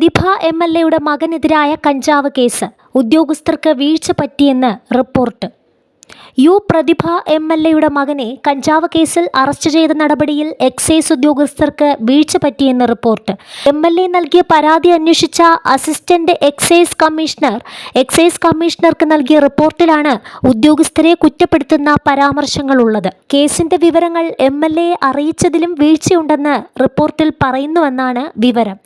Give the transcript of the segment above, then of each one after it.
പ്രതിഭ M L എയുടെ മകനെതിരായ കഞ്ചാവ് case. ഉദ്യോഗസ്ഥർക്ക് വീഴ്ച പറ്റിയെന്ന് report. U Prathibha M L എയുടെ മകനെ കഞ്ചാവ് കേസിൽ അറസ്റ്റ് ചെയ്ത നടപടിയിൽ എക്സൈസ് ഉദ്യോഗസ്ഥർക്ക് വീഴ്ച പറ്റിയെന്ന് റിപ്പോർട്ട്. എം എൽ എ നൽകിയ പരാതി അന്വേഷിച്ച അസിസ്റ്റന്റ് എക്സൈസ് കമ്മീഷണർ എക്സൈസ് കമ്മീഷണർക്ക് നൽകിയ റിപ്പോർട്ടിലാണ് ഉദ്യോഗസ്ഥരെ കുറ്റപ്പെടുത്തുന്ന പരാമർശങ്ങളുള്ളത്. കേസിന്റെ വിവരങ്ങൾ എം എൽ എയെ അറിയിച്ചതിലും വീഴ്ചയുണ്ടെന്ന് റിപ്പോർട്ടിൽ പറയുന്നുവെന്നാണ് വിവരം.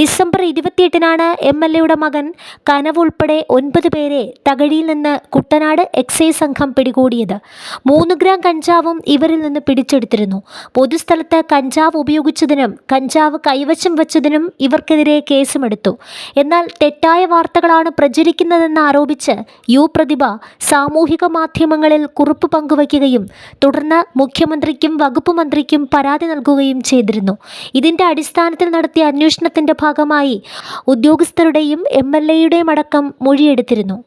ഡിസംബർ ഇരുപത്തിയെട്ടിനാണ് എം എൽ എയുടെ മകൻ കനവ് ഉൾപ്പെടെ ഒൻപത് പേരെ തകഴിയിൽ നിന്ന് കുട്ടനാട് എക്സൈസ് സംഘം പിടികൂടിയത്. മൂന്ന് ഗ്രാം കഞ്ചാവും ഇവരിൽ നിന്ന് പിടിച്ചെടുത്തിരുന്നു. പൊതുസ്ഥലത്ത് കഞ്ചാവ് ഉപയോഗിച്ചതിനും കഞ്ചാവ് കൈവശം വച്ചതിനും ഇവർക്കെതിരെ കേസുമെടുത്തു. എന്നാൽ തെറ്റായ വാർത്തകളാണ് പ്രചരിക്കുന്നതെന്ന് ആരോപിച്ച് യു പ്രതിഭ സാമൂഹിക മാധ്യമങ്ങളിൽ കുറിപ്പ് പങ്കുവയ്ക്കുകയും തുടർന്ന് മുഖ്യമന്ത്രിക്കും വകുപ്പ് മന്ത്രിക്കും പരാതി നൽകുകയും ചെയ്തിരുന്നു. ഇതിന്റെ അടിസ്ഥാനത്തിൽ നടത്തിയ അന്വേഷണത്തിന്റെ ഭാഗമായി ഉദ്യോഗസ്ഥരുടെയും എം എൽ എയുടെയും അടക്കം മൊഴിയെടുത്തിരുന്നു.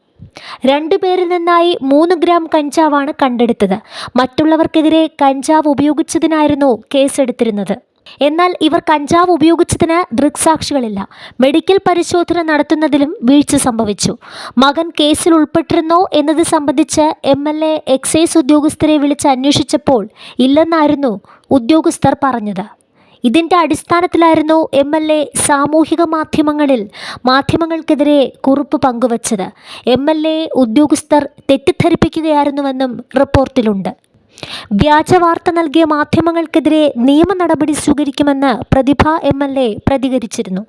രണ്ടുപേരിൽ നിന്നായി മൂന്ന് ഗ്രാം കഞ്ചാവാണ് കണ്ടെടുത്തത്. മറ്റുള്ളവർക്കെതിരെ കഞ്ചാവ് ഉപയോഗിച്ചതിനായിരുന്നു കേസെടുത്തിരുന്നത്. എന്നാൽ ഇവർ കഞ്ചാവ് ഉപയോഗിച്ചതിന് ദൃക്സാക്ഷികളില്ല. മെഡിക്കൽ പരിശോധന നടത്തുന്നതിലും വീഴ്ച സംഭവിച്ചു. മകൻ കേസിൽ ഉൾപ്പെട്ടിരുന്നോ എന്നത് സംബന്ധിച്ച് എം എൽ എ എക്സൈസ് ഉദ്യോഗസ്ഥരെ വിളിച്ച് അന്വേഷിച്ചപ്പോൾ ഇല്ലെന്നായിരുന്നു ഉദ്യോഗസ്ഥർ പറഞ്ഞത്. ഇതിന്റെ അടിസ്ഥാനത്തിലായിരുന്നു എം എൽ എ സാമൂഹിക മാധ്യമങ്ങളിൽ മാധ്യമങ്ങൾക്കെതിരെ കുറിപ്പ് പങ്കുവച്ചത്. എം എൽ എ ഉദ്യോഗസ്ഥർ തെറ്റിദ്ധരിപ്പിക്കുകയായിരുന്നുവെന്നും റിപ്പോർട്ടിലുണ്ട്. വ്യാജ വാർത്ത നൽകിയ മാധ്യമങ്ങൾക്കെതിരെ നിയമ നടപടി സ്വീകരിക്കുമെന്ന് പ്രതിഭ എം എൽ എ പ്രതികരിച്ചിരുന്നു.